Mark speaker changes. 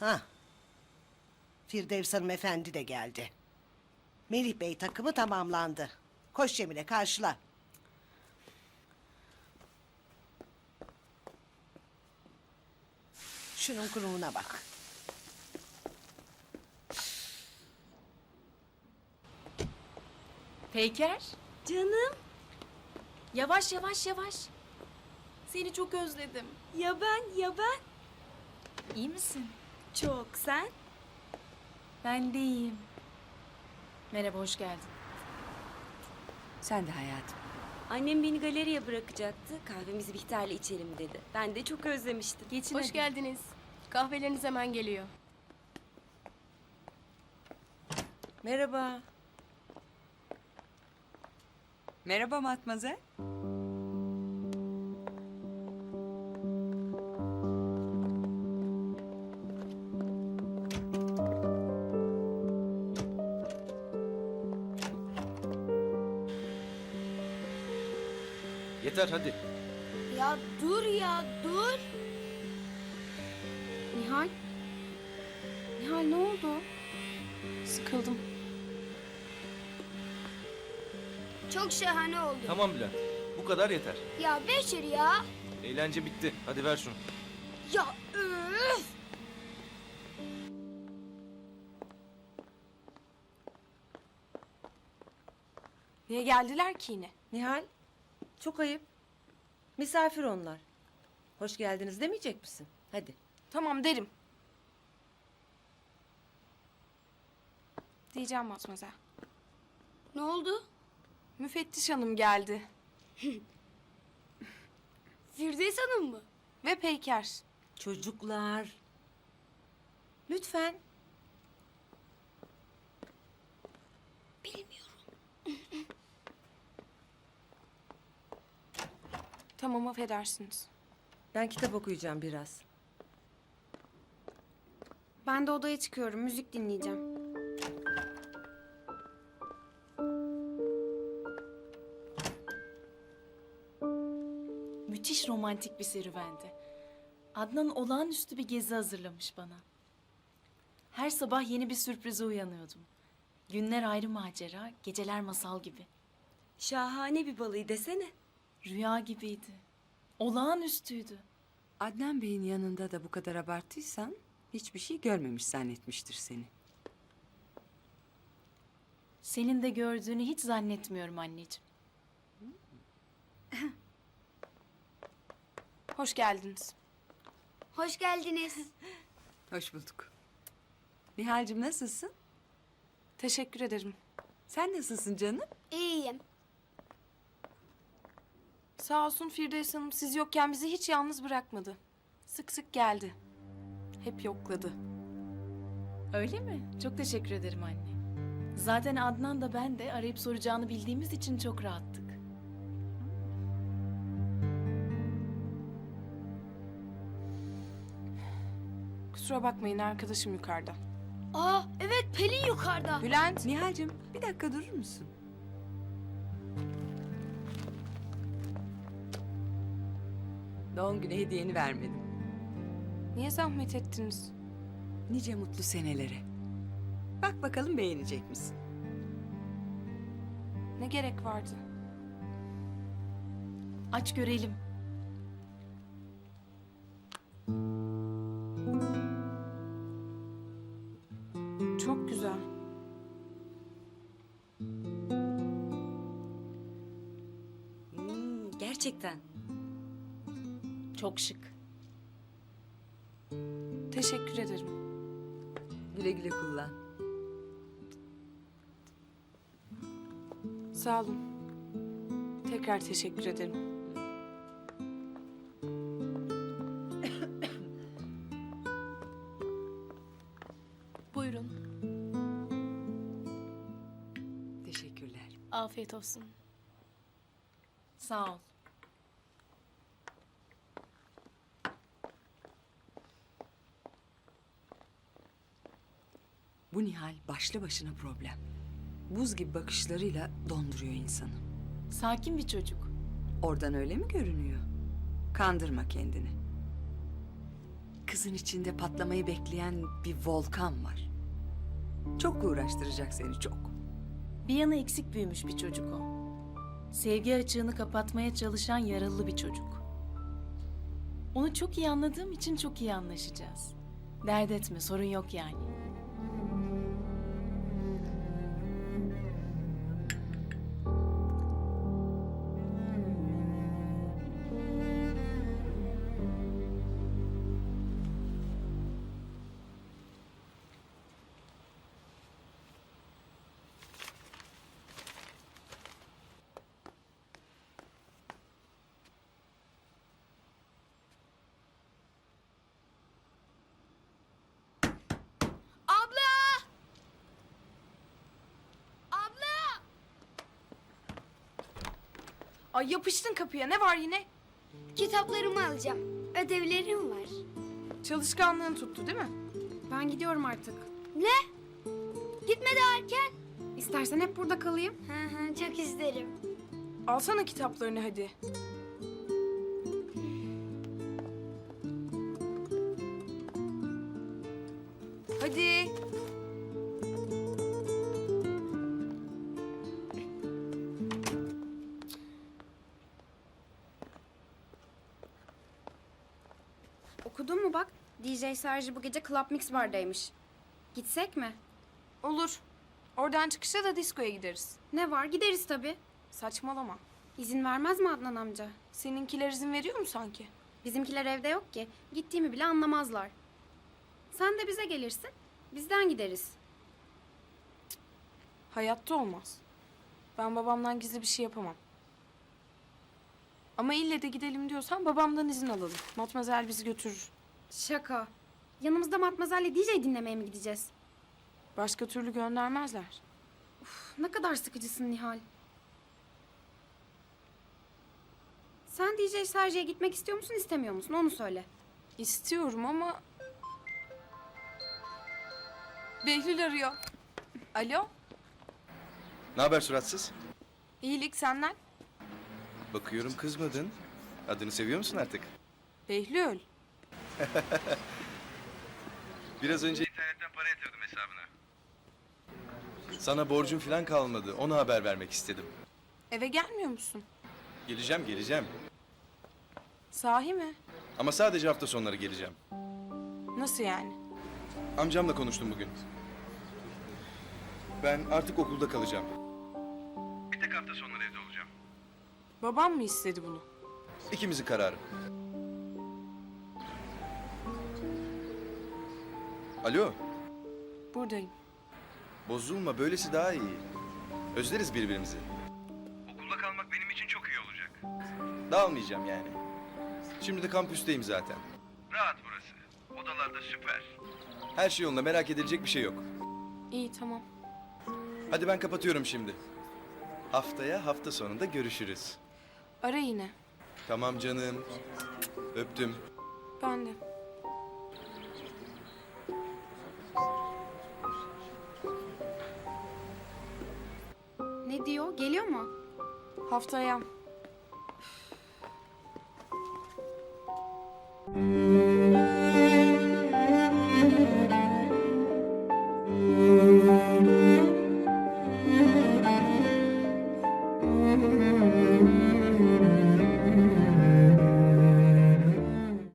Speaker 1: Ha. Firdevs Hanım efendi de geldi. Melih Bey takımı tamamlandı. Koş Cemile karşıla. Şunun kurumuna bak.
Speaker 2: Peyker,
Speaker 3: Canım
Speaker 2: yavaş yavaş yavaş. Seni çok özledim.
Speaker 3: ya ben ya ben.
Speaker 2: İyi misin?
Speaker 3: Çok sen.
Speaker 2: Ben de iyiyim. Merhaba, hoş geldin.
Speaker 4: Sen de hayatım.
Speaker 3: Annem beni galeriye bırakacaktı. Kahvemizi Bihter'le içelim dedi. Ben de çok özlemiştim.
Speaker 2: Geçin
Speaker 5: Hoş
Speaker 2: hadi.
Speaker 5: geldiniz. Kahveleriniz hemen geliyor.
Speaker 4: Merhaba. Merhaba Matmazel.
Speaker 6: Yeter hadi.
Speaker 7: Ya dur ya dur.
Speaker 5: Nihal? Nihal ne oldu? Sıkıldım.
Speaker 7: Çok şahane oldu.
Speaker 6: Tamam Bülent. Bu kadar yeter.
Speaker 7: Ya Beşir ya.
Speaker 6: Eğlence bitti. Hadi ver şunu.
Speaker 7: Ya öf.
Speaker 5: Niye geldiler ki yine?
Speaker 4: Nihal, çok ayıp. Misafir onlar. Hoş geldiniz demeyecek misin? Hadi.
Speaker 5: Tamam derim. Diyeceğim Matmazel.
Speaker 7: Ne oldu?
Speaker 5: Müfettiş hanım geldi.
Speaker 7: Firdevs Hanım mı?
Speaker 5: Ve Peyker.
Speaker 4: Çocuklar. Lütfen.
Speaker 5: Tamam affedersiniz.
Speaker 4: Ben kitap okuyacağım biraz.
Speaker 7: Ben de odaya çıkıyorum. Müzik dinleyeceğim.
Speaker 2: Müthiş romantik bir serüvendi. Adnan olağanüstü bir gezi hazırlamış bana. Her sabah yeni bir sürprize uyanıyordum. Günler ayrı macera, geceler masal gibi.
Speaker 3: Şahane bir balayı desene.
Speaker 2: Rüya gibiydi. Olağanüstüydü.
Speaker 4: Adnan Bey'in yanında da bu kadar abarttıysan hiçbir şey görmemiş zannetmiştir seni.
Speaker 2: Senin de gördüğünü hiç zannetmiyorum anneciğim.
Speaker 5: Hoş geldiniz.
Speaker 7: Hoş geldiniz.
Speaker 4: Hoş bulduk. Nihal'cim nasılsın?
Speaker 5: Teşekkür ederim.
Speaker 4: Sen nasılsın canım?
Speaker 7: İyiyim.
Speaker 5: Sağ olsun Firdevs Hanım siz yokken bizi hiç yalnız bırakmadı. Sık sık geldi. Hep yokladı.
Speaker 2: Öyle mi? Çok teşekkür ederim anne. Zaten Adnan da ben de arayıp soracağını bildiğimiz için çok rahattık.
Speaker 5: Kusura bakmayın arkadaşım yukarıda.
Speaker 7: Aa evet Pelin yukarıda.
Speaker 5: Bülent.
Speaker 4: Nihal'cim bir dakika durur musun? Doğum günü hediyeni vermedim.
Speaker 5: Niye zahmet ettiniz?
Speaker 4: Nice mutlu senelere. Bak bakalım beğenecek misin?
Speaker 5: Ne gerek vardı?
Speaker 2: Aç görelim.
Speaker 5: Çok güzel.
Speaker 3: Hmm, gerçekten.
Speaker 2: Çok şık.
Speaker 5: Teşekkür ederim.
Speaker 4: Güle güle kullan.
Speaker 5: Sağ olun. Tekrar teşekkür ederim.
Speaker 2: Buyurun.
Speaker 4: Teşekkürler.
Speaker 2: Afiyet olsun. Sağ ol.
Speaker 4: Bu Nihal başlı başına problem. Buz gibi bakışlarıyla donduruyor insanı.
Speaker 2: Sakin bir çocuk.
Speaker 4: Oradan öyle mi görünüyor? Kandırma kendini.
Speaker 8: kızın içinde patlamayı bekleyen bir volkan var. Çok uğraştıracak seni çok.
Speaker 2: Bir yanı eksik büyümüş bir çocuk o. Sevgi açığını kapatmaya çalışan yaralı bir çocuk. Onu çok iyi anladığım için çok iyi anlaşacağız. Dert etme, sorun yok yani.
Speaker 5: Ay yapıştın kapıya. Ne var yine?
Speaker 7: Kitaplarımı alacağım. Ödevlerim var.
Speaker 5: Çalışkanlığın tuttu değil mi?
Speaker 9: Ben gidiyorum artık.
Speaker 7: Ne? Gitme daha erken.
Speaker 9: İstersen hep burada kalayım.
Speaker 7: Hı hı, çok isterim.
Speaker 5: Alsana kitaplarını hadi.
Speaker 9: Okudun mu bak? DJ Sergi bu gece Club Mix Bar'daymış. Gitsek mi?
Speaker 5: Olur. Oradan çıkışta da diskoya gideriz.
Speaker 9: Ne var? Gideriz tabii.
Speaker 5: Saçmalama.
Speaker 9: İzin vermez mi Adnan amca?
Speaker 5: Seninkiler izin veriyor mu sanki?
Speaker 9: Bizimkiler evde yok ki. Gittiğimi bile anlamazlar. Sen de bize gelirsin. Bizden gideriz.
Speaker 5: Hayatta olmaz. Ben babamdan gizli bir şey yapamam. Ama ille de gidelim diyorsan babamdan izin alalım. Matmazel bizi götürür.
Speaker 9: Şaka. Yanımızda Matmazel'le DJ dinlemeye mi gideceğiz?
Speaker 5: Başka türlü göndermezler.
Speaker 9: Üf, ne kadar sıkıcısın Nihal. Sen DJ Sergi'ye gitmek istiyor musun istemiyor musun? Onu söyle.
Speaker 5: İstiyorum ama... Behlül arıyor. Alo,
Speaker 6: Ne haber suratsız?
Speaker 5: iyilik senden.
Speaker 6: Bakıyorum kızmadın. Adını seviyor musun artık?
Speaker 5: Behlül,
Speaker 6: Biraz önce internetten para yatırdım hesabına. Sana borcum falan kalmadı. Onu haber vermek istedim.
Speaker 5: eve gelmiyor musun?
Speaker 6: Geleceğim, geleceğim.
Speaker 5: Sahi mi?
Speaker 6: Ama sadece hafta sonları geleceğim.
Speaker 5: Nasıl yani?
Speaker 6: Amcamla konuştum bugün. Ben artık okulda kalacağım. Bir tek hafta sonları evde.
Speaker 5: Babam mı istedi bunu?
Speaker 6: İkimizin kararı. Alo,
Speaker 5: Buradayım.
Speaker 6: bozulma. Böylesi daha iyi. Özleriz birbirimizi. Okulda kalmak benim için çok iyi olacak. Dağılmayacağım yani. Şimdi de kampüsteyim zaten. Rahat burası. Odalarda süper. Her şey yolunda merak edilecek bir şey yok.
Speaker 5: İyi, tamam.
Speaker 6: Hadi ben kapatıyorum şimdi. Haftaya hafta sonunda görüşürüz.
Speaker 5: Ara yine.
Speaker 6: Tamam canım. Öptüm.
Speaker 5: Ben de.
Speaker 9: Ne diyor? Geliyor mu?
Speaker 5: Haftaya.